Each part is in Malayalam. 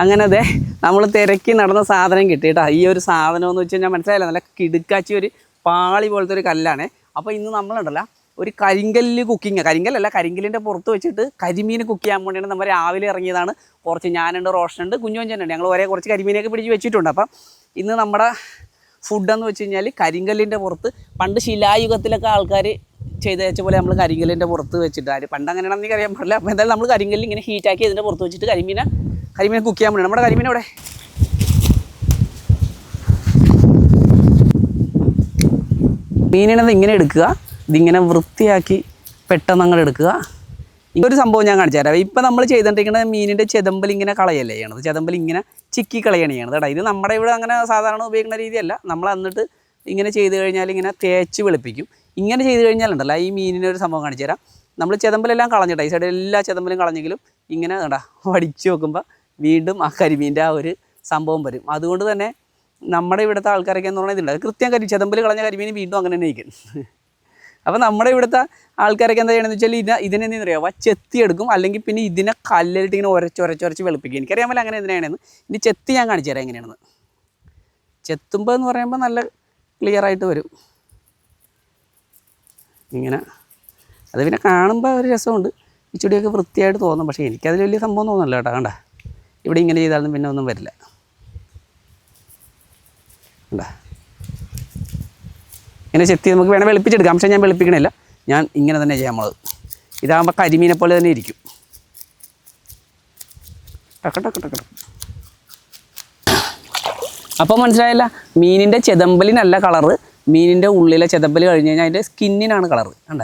അങ്ങനെ അതെ നമ്മൾ തിരക്കി നടന്ന സാധനം കിട്ടി കേട്ടോ ഈ ഒരു സാധനം എന്ന് വെച്ച് കഴിഞ്ഞാൽ മനസ്സിലായില്ല? നല്ല കിടുക്കാച്ചി ഒരു പാളി പോലത്തെ ഒരു കല്ലാണ്. അപ്പോൾ ഇന്ന് നമ്മളുണ്ടല്ലോ ഒരു കരിങ്കല്ല് കുക്കിങ് കരിങ്കല്ലല്ല കരിങ്കല്ലിന്റെ പുറത്ത് വെച്ചിട്ട് കരിമീൻ കുക്ക് ചെയ്യാൻ വേണ്ടിയാണ് നമ്മൾ രാവിലെ ഇറങ്ങിയതാണ്. കുറച്ച് ഞാനുണ്ട് റോഷനുണ്ട് കുഞ്ഞുവഞ്ചനുണ്ട് ഞങ്ങൾ ഒരേ കുറച്ച് കരിമീനൊക്കെ പിടിച്ച് വെച്ചിട്ടുണ്ട്. അപ്പം ഇന്ന് നമ്മുടെ ഫുഡെന്ന് വെച്ച് കഴിഞ്ഞാൽ കരിങ്കല്ലിന്റെ പുറത്ത് പണ്ട് ശിലായുഗത്തിലൊക്കെ ആൾക്കാർ ചെയ്ത് വെച്ച പോലെ നമ്മൾ കരിങ്കല്ലിന്റെ പുറത്ത് വെച്ചിട്ട് ആര് പണ്ട് അങ്ങനെയാണെന്ന് എനിക്ക് അറിയാൻ പാടില്ല. അപ്പോൾ എന്തായാലും നമ്മൾ കരിങ്കല്ല് ഇങ്ങനെ ഹീറ്റാക്കി ഇതിന്റെ പുറത്ത് വെച്ചിട്ട് കരിമീനെ കരിമീനെ കുക്ക് ചെയ്യാൻ നമ്മുടെ കരിമീൻ അവിടെ മീനിനത് ഇങ്ങനെ എടുക്കുക. ഇതിങ്ങനെ വൃത്തിയാക്കി പെട്ടെന്ന് അങ്ങോട്ട് എടുക്കുക. ഈ ഒരു സംഭവം ഞാൻ കാണിച്ചു തരാം. ഇപ്പം നമ്മൾ ചെയ്തിട്ടിരിക്കുന്നത് മീനിന്റെ ചെതമ്പൽ ഇങ്ങനെ കളയല്ലേ ചെയ്യണത്? ചെതമ്പൽ ഇങ്ങനെ ചിക്കി കളയാണ് ചെയ്യണത് കേട്ടോ. ഇത് നമ്മുടെ ഇവിടെ അങ്ങനെ സാധാരണ ഉപയോഗിക്കുന്ന രീതിയല്ല. നമ്മൾ എന്നിട്ട് ഇങ്ങനെ ചെയ്ത് കഴിഞ്ഞാൽ ഇങ്ങനെ തേച്ച് വെളുപ്പിക്കും. ഇങ്ങനെ ചെയ്ത് കഴിഞ്ഞാലുണ്ടല്ലോ ഈ മീനിനെ ഒരു സംഭവം കാണിച്ചു തരാം. നമ്മൾ ചെതമ്പലെല്ലാം കളഞ്ഞിട്ടാണ് ഈ സൈഡിൽ എല്ലാ ചെതമ്പലും കളഞ്ഞെങ്കിലും ഇങ്ങനെ കണ്ടാ വടിച്ച് നോക്കുമ്പോൾ വീണ്ടും ആ കരിമീന്റെ ആ ഒരു സംഭവം വരും. അതുകൊണ്ട് തന്നെ നമ്മുടെ ഇവിടുത്തെ ആൾക്കാരൊക്കെ എന്ന് പറഞ്ഞാൽ ഇതുണ്ട്. അത് കൃത്യം കരി ചെതമ്പൽ കളഞ്ഞ കരിമീൻ വീണ്ടും അങ്ങനെ തന്നെ ഇരിക്കും. അപ്പോൾ നമ്മുടെ ഇവിടുത്തെ ആൾക്കാരൊക്കെ എന്താ ചെയ്യണമെന്ന് വെച്ചാൽ ഇതിനെ ഇതിനെ എന്താ അറിയാം? ചെത്തി എടുക്കും. അല്ലെങ്കിൽ പിന്നെ ഇതിനെ കല്ലിലിട്ട് ഇങ്ങനെ ഉരച്ച് ഉരച്ച് ഉരച്ച് വെളുപ്പിക്കും. എനിക്കറിയാൻ പോലെ അങ്ങനെ എന്തിനാണെന്ന് ഇനി ചെത്തി ഞാൻ കാണിച്ചു തരാം എങ്ങനെയാണെന്ന്. ചെത്തുമ്പോൾ എന്ന് പറയുമ്പോൾ നല്ല ക്ലിയർ ആയിട്ട് വരും. ഇങ്ങനെ. അത് പിന്നെ കാണുമ്പോൾ ഒരു രസമുണ്ട്. ഇച്ചിടിയൊക്കെ വൃത്തിയായിട്ട് തോന്നും. പക്ഷേ എനിക്കതിൽ വലിയ സംഭവം തോന്നുന്നില്ല കേട്ടോ. കണ്ട? ഇവിടെ ഇങ്ങനെ ചെയ്താലും പിന്നെ ഒന്നും വരില്ല. ഇങ്ങനെ ചെത്തി നമുക്ക് വേണേൽ വെളുപ്പിച്ചെടുക്കാം. പക്ഷേ ഞാൻ വെളുപ്പിക്കണില്ല. ഞാൻ ഇങ്ങനെ തന്നെ ചെയ്യാൻ നമ്മളത് ഇതാകുമ്പോൾ കരിമീനെ പോലെ തന്നെ ഇരിക്കും. ടക്ക ടക്ക ടക്ക. അപ്പോൾ മനസ്സിലായില്ല? മീനിന്റെ ചെതമ്പലിനല്ല കളറ് മീനിന്റെ ഉള്ളിലെ ചെതമ്പൽ കഴിഞ്ഞ് കഴിഞ്ഞാൽ അതിന്റെ സ്കിന്നിനാണ് കളറ് കണ്ട?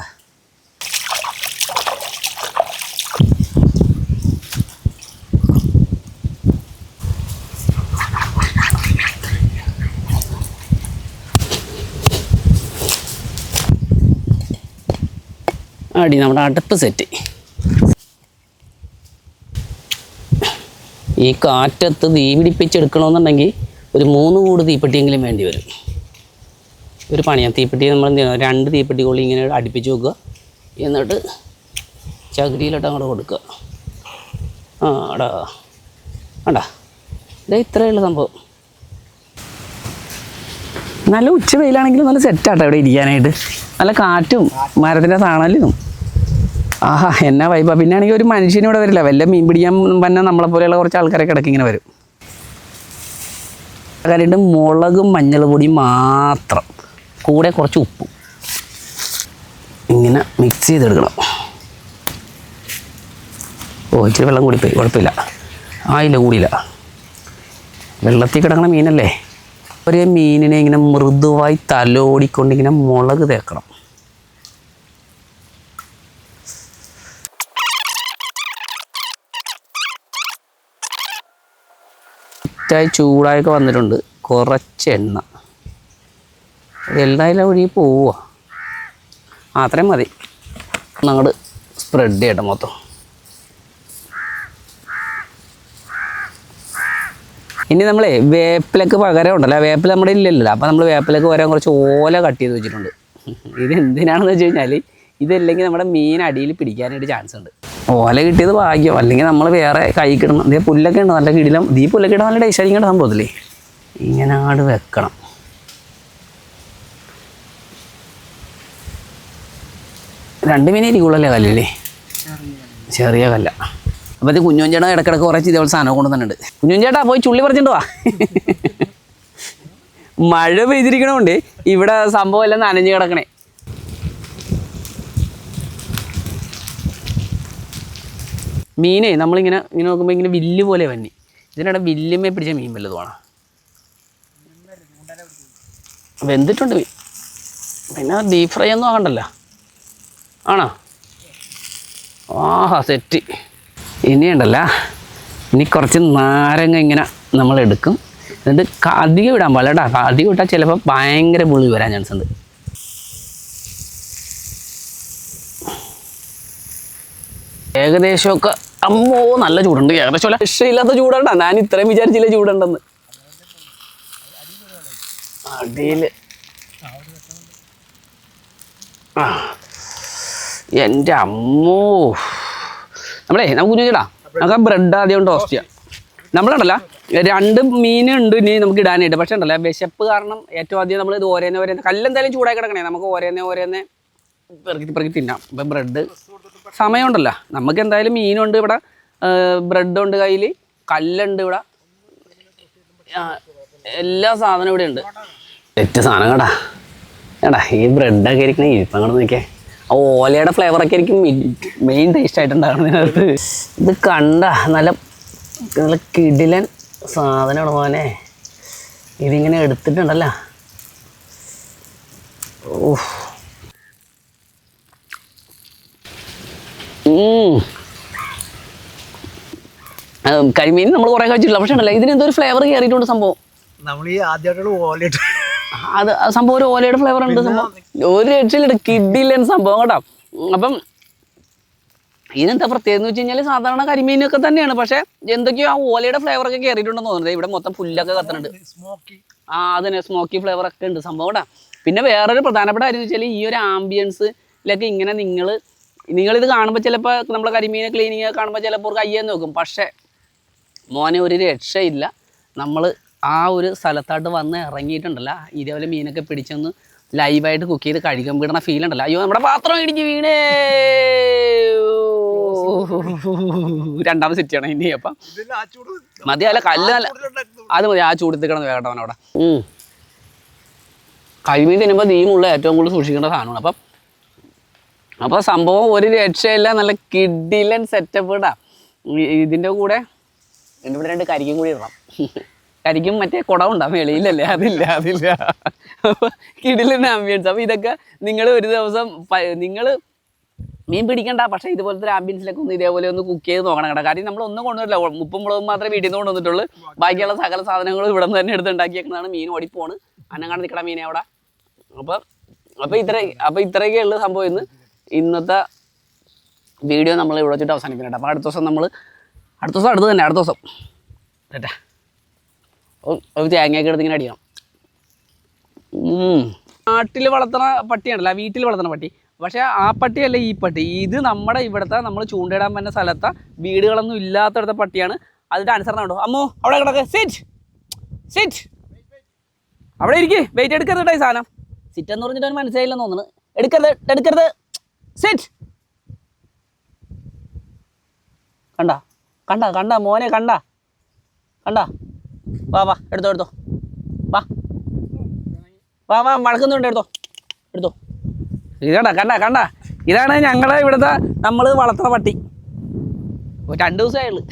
അടി നമ്മുടെ അടുപ്പ് സെറ്റ്. ഈ കാറ്റത്ത് തീ പിടിപ്പിച്ചെടുക്കണമെന്നുണ്ടെങ്കിൽ ഒരു മൂന്ന് കൂട് തീപ്പെട്ടിയെങ്കിലും വേണ്ടി വരും. ഒരു പണിയാണ് തീപ്പെട്ടി നമ്മൾ എന്ത് ചെയ്യണം? രണ്ട് തീപ്പെട്ടി കൊള്ളി ഇങ്ങനെ അടുപ്പിച്ച് വെക്കുക. എന്നിട്ട് ചകിരിയിലോട്ട് അങ്ങോട്ട് കൊടുക്കുക. ആ അടാ. അടാ. ഇതാ ഇത്രയേ ഉള്ളൂ സംഭവം. നല്ല ഉച്ച വെയിലാണെങ്കിലും നല്ല സെറ്റാട്ടോ ഇവിടെ ഇരിക്കാനായിട്ട്. നല്ല കാറ്റും മരത്തിന്റെ തണലും ആഹാ എന്നാ വൈബ പിന്നെ ആണെങ്കിൽ ഒരു മനുഷ്യനും ഇവിടെ വരില്ല. വല്ല മീൻ പിടിക്കാൻ തന്നെ നമ്മളെ പോലെയുള്ള കുറച്ച് ആൾക്കാരൊക്കെ ഇടയ്ക്ക് ഇങ്ങനെ വരും. കാര്യമായിട്ട് മുളകും മഞ്ഞൾ പൊടിയും മാത്രം. കൂടെ കുറച്ച് ഉപ്പും. ഇങ്ങനെ മിക്സ് ചെയ്തെടുക്കണം. ഓ ഇച്ചിരി വെള്ളം കൂടിപ്പോയി. കുഴപ്പമില്ല. ആയില്ല കൂടിയില്ല. വെള്ളത്തിൽ കിടക്കണ മീനല്ലേ? ഒരു മീനിനെ ഇങ്ങനെ മൃദുവായി തലോടിക്കൊണ്ട് ഇങ്ങനെ മുളക് തേക്കണം. ഇറ്റായി ചൂടായൊക്കെ വന്നിട്ടുണ്ട്. കുറച്ച് എണ്ണ. എല്ലാതിലും ഒഴുകി പോവുക അത്രയും മതി. അങ്ങോട്ട് സ്പ്രെഡ് ചെയ്യട്ടെ മൊത്തം. ഇനി നമ്മളെ വേപ്പിലക്ക് പകരം ഉണ്ടല്ലോ. വേപ്പില നമ്മുടെ ഇല്ലല്ലോ. അപ്പോൾ നമ്മൾ വേപ്പിലക്ക് പകരം കുറച്ച് ഓല കട്ട് ചെയ്ത് വെച്ചിട്ടുണ്ട്. ഇത് എന്തിനാണെന്ന് വെച്ച് കഴിഞ്ഞാൽ ഇതല്ലെങ്കിൽ നമ്മുടെ മീൻ അടിയിൽ പിടിക്കാനായിട്ട് ചാൻസ് ഉണ്ട്. ഓല കിട്ടിയത് ഭാഗ്യം. അല്ലെങ്കിൽ നമ്മൾ വേറെ കൈ കിടണം ഇതേ പുല്ലൊക്കെ ഉണ്ട്. നല്ല കിടിലം. ഈ പുല്ലൊക്കെ ഇടാൻ നല്ല ടേസ്റ്റ് ആയിരിക്കും സംഭവത്തില്ലേ ഇങ്ങനെ ആട് വെക്കണം. രണ്ട് മീനേ ഇരിക്കുള്ളല്ലേ കല്ലല്ലേ ചെറിയ കല്ല. അപ്പോൾ ഇത് കുഞ്ഞുഞ്ചേട്ടാ ഇടക്കിടക്ക് കുറച്ച് ഇതേപോലെ സാധനം കൊണ്ടുവന്നിട്ടുണ്ട് കുഞ്ഞുഞ്ചേട്ടാ പോയി ചുള്ളി പറിച്ചിട്ട് വാ. മഴ പെയ്തിരിക്കണോണ്ട് ഇവിടെ സംഭവം എല്ലാം നനഞ്ഞു കിടക്കണേ. മീനേ നമ്മളിങ്ങനെ ഇങ്ങനെ നോക്കുമ്പോൾ ഇങ്ങനെ വില്ല് പോലെ വന്നി. ഇതിനിടെ വില്ലുമേ പിടിച്ച മീൻ വല്ലതുമാണ് വെന്തിട്ടുണ്ട് മീൻ. പിന്നെ ഡീപ് ഫ്രൈ ഒന്നും ആകണ്ടല്ലോ ആണോ? ആഹാ സെറ്റ് ഇനിയുണ്ടല്ല ഇനി കുറച്ച് നാരങ്ങ ഇങ്ങനെ നമ്മൾ എടുക്കും. എന്നിട്ട് അധികം ഇടാൻ പാടില്ല അധികം ഇട്ടാൽ ചിലപ്പോൾ ഭയങ്കര പുളി വരാൻ ചാൻസ് ഉണ്ട്. ഏകദേശമൊക്കെ അമ്മോ നല്ല ചൂടുണ്ട് ഏകദേശം അല്ല രക്ഷയില്ലാത്ത ചൂടാണ് ഞാൻ ഇത്രയും വിചാരിച്ചില്ല ചൂടുണ്ടെന്ന്. അടിയിൽ ആ. എന്റെ അമ്മോ. നമ്മളെ നമുക്ക് കുഞ്ഞു നമുക്ക് ആ ബ്രെഡ് ആദ്യം ടോസ്റ്റ് ചെയ്യാം. നമ്മളുണ്ടല്ല രണ്ട് മീനുണ്ട് ഇനി നമുക്ക് ഇടാനായിട്ട്. പക്ഷെ ഉണ്ടല്ലോ വിശപ്പ് കാരണം ഏറ്റവും ആദ്യം നമ്മൾ ഇത് ഓരോന്നെ ഓരോന്നെ കല്ലെന്തായാലും ചൂടായി കിടക്കണേ. നമുക്ക് ഓരോന്നെ ഓരോന്നെ പെറുക്കി പെറുക്കി തിന്നാം. ഇപ്പം ബ്രെഡ് സമയമുണ്ടല്ലോ. നമുക്ക് എന്തായാലും മീനുണ്ട് ഇവിടെ. ബ്രെഡുണ്ട് കയ്യിൽ കല്ലുണ്ട് ഇവിടെ. എല്ലാ സാധനവും ഇവിടെ ഉണ്ട്. തെറ്റ് സാധനം കേടാ ഏടാ ഈ ബ്രെഡൊക്കെ ആയിരിക്കണേ ഇപ്പം അങ്ങോട്ട് നോക്കിയേ. ഓലയുടെ ഫ്ലേവറൊക്കെ ആയിരിക്കും മെയിൻ ടേസ്റ്റ് ആയിട്ടുണ്ടാകണം ഇതിനകത്ത്. ഇത് കണ്ട നല്ല നല്ല കിടിലൻ സാധനമാണ് മോനെ. ഇതിങ്ങനെ എടുത്തിട്ടുണ്ടല്ലോ. ഓഹ് ഉം. ആ, കരിമീൻ നമ്മൾ കുറേ കഴിച്ചിട്ടില്ല. പക്ഷേ ഉണ്ടല്ലോ ഇതിന് എന്തോ ഒരു ഫ്ലേവർ കയറിയിട്ടുണ്ട് സംഭവം. നമ്മൾ ഈ ആദ്യമായിട്ടുള്ള ഓലയിട്ട്. അത് ആ സംഭവം ഒരു ഓലയുടെ ഫ്ലേവർ ഉണ്ട് സംഭവം. ഒരു രക്ഷയിലിട്ട് കിഡില്ലൻ സംഭവം കേട്ടോ. അപ്പം ഇതിനെന്താ പ്രത്യേകത എന്ന് വെച്ച് കഴിഞ്ഞാൽ സാധാരണ കരിമീനൊക്കെ തന്നെയാണ്. പക്ഷെ എന്തൊക്കെയോ ആ ഓലയുടെ ഫ്ലേവർ ഒക്കെ കയറിയിട്ടുണ്ടെന്ന് തോന്നുന്നത് ഇവിടെ മൊത്തം പുല്ലൊക്കെ കത്തുന്നുണ്ട് സ്മോക്കി ആ അതന്നെ സ്മോക്കി ഫ്ലേവർ ഒക്കെ ഉണ്ട് സംഭവം കേട്ടോ. പിന്നെ വേറൊരു പ്രധാനപ്പെട്ട കാര്യം എന്ന് വെച്ചാൽ ഈ ഒരു ആംബിയൻസിലൊക്കെ ഇങ്ങനെ നിങ്ങൾ നിങ്ങളിത് കാണുമ്പോൾ ചിലപ്പോൾ നമ്മളെ കരിമീനെ ക്ലീനിങ് കാണുമ്പോൾ ചിലപ്പോൾ കയ്യെന്ന് നോക്കും. പക്ഷേ മോനെ ഒരു രക്ഷയില്ല. നമ്മൾ ആ ഒരു സ്ഥലത്തായിട്ട് വന്ന് ഇറങ്ങിയിട്ടുണ്ടല്ല ഇതേപോലെ മീനൊക്കെ പിടിച്ചൊന്ന് ലൈവായിട്ട് കുക്ക് ചെയ്ത് കഴിക്കാൻ വിടണ ഫീൽ ഉണ്ടല്ലോ. അയ്യോ നമ്മുടെ പാത്രം ഇടിഞ്ഞ് വീണേ. രണ്ടാമത് സെറ്റ് ആണ് ഇനി അപ്പം. മതി അല്ല കല്ല് നല്ല അത് മതി ആ ചൂടത്തിൽ കിടന്ന് വേകട്ടവൻ അവിടെ കരിമീൻ തിന്നുമ്പോൾ നീമുള്ള ഏറ്റവും കൂടുതൽ സൂക്ഷിക്കേണ്ട സാധനമാണ്. അപ്പം അപ്പോൾ സംഭവം ഒരു രക്ഷയില്ല നല്ല കിഡിലൻ സെറ്റപ്പ് ഇടാ ഇതിന്റെ കൂടെ എന്റെ കൂടെ രണ്ട് കരിക്കും കൂടി ഇടണം. കരിക്കും മറ്റേ കുടമുണ്ടാ വെളിയിലല്ലേ? അതില്ല അതില്ല. അപ്പോൾ കിഡിലൻ ആംബിയൻസ് അപ്പോൾ ഇതൊക്കെ നിങ്ങൾ ഒരു ദിവസം നിങ്ങൾ മീൻ പിടിക്കണ്ട പക്ഷേ ഇതുപോലത്തെ ആംബിയൻസിലൊക്കെ ഒന്ന് ഇതേപോലെ ഒന്ന് കുക്ക് ചെയ്ത് നോക്കണം കേട്ടോ. കാര്യം നമ്മൾ ഒന്നും കൊണ്ടുവരില്ല. ഉപ്പും മുളകും മാത്രമേ വീട്ടിൽ നിന്ന് കൊണ്ടുവന്നിട്ടുള്ളൂ. ബാക്കിയുള്ള സകല സാധനങ്ങളും ഇവിടെ നിന്ന് തന്നെ എടുത്ത് ഉണ്ടാക്കിയേക്കുന്നതാണ്. മീൻ ഓടിപ്പോണ്. അന്നങ്ങാണ്ട് നിൽക്കണ മീനെ അവിടെ. അപ്പം അപ്പോൾ ഇത്ര അപ്പോൾ ഇത്രയൊക്കെ ഉള്ള സംഭവം ഇന്ന്. ഇന്നത്തെ വീഡിയോ നമ്മൾ ഇവിടെ വെച്ചിട്ട് അവസാനിക്കുന്നുണ്ട് അപ്പോൾ അടുത്ത ദിവസം നമ്മൾ അടുത്ത ദിവസം അടുത്ത് തന്നെ അടുത്ത ദിവസം. കേട്ടാ ഒരു തേങ്ങയൊക്കെ എടുത്ത് ഇങ്ങനെ അടിക്കണം. നാട്ടിൽ വളർത്തുന്ന പട്ടിയാണല്ലോ വീട്ടിൽ വളർത്തുന്ന പട്ടി. പക്ഷേ ആ പട്ടിയല്ല ഈ പട്ടി. ഇത് നമ്മുടെ ഇവിടുത്തെ നമ്മൾ ചൂണ്ടയിടാൻ പറ്റുന്ന സ്ഥലത്തെ വീടുകളൊന്നും ഇല്ലാത്തടുത്ത പട്ടിയാണ്. അതിന്റെ അനുസരണം ഉണ്ടോ അമ്മോ അവിടെ കിടക്ക്. സിറ്റ് സിറ്റ് അവിടെ ഇരിക്കേ. വെയിറ്റ് എടുക്കരുത് കേട്ടോ ഈ സാധനം. സിറ്റ് എന്ന് പറഞ്ഞിട്ട് അവന് മനസ്സിലായില്ലെന്ന് തോന്നുന്നു. എടുക്കരുത് എടുക്കരുത്. സിറ്റ് കണ്ട കണ്ട കണ്ട മോനെ കണ്ട. കണ്ട. വാ വാ എടുത്തോ എടുത്തോ. വാ. വാ വാ മഴക്കുന്നുണ്ട് എടുത്തോ. എടുത്തോ. ഇതാണ്ട കണ്ട കണ്ട. ഇതാണ് ഞങ്ങളെ ഇവിടുത്തെ നമ്മൾ വളർത്തുന്ന പട്ടി. രണ്ട് ദിവസമേ ഉള്ളൂ.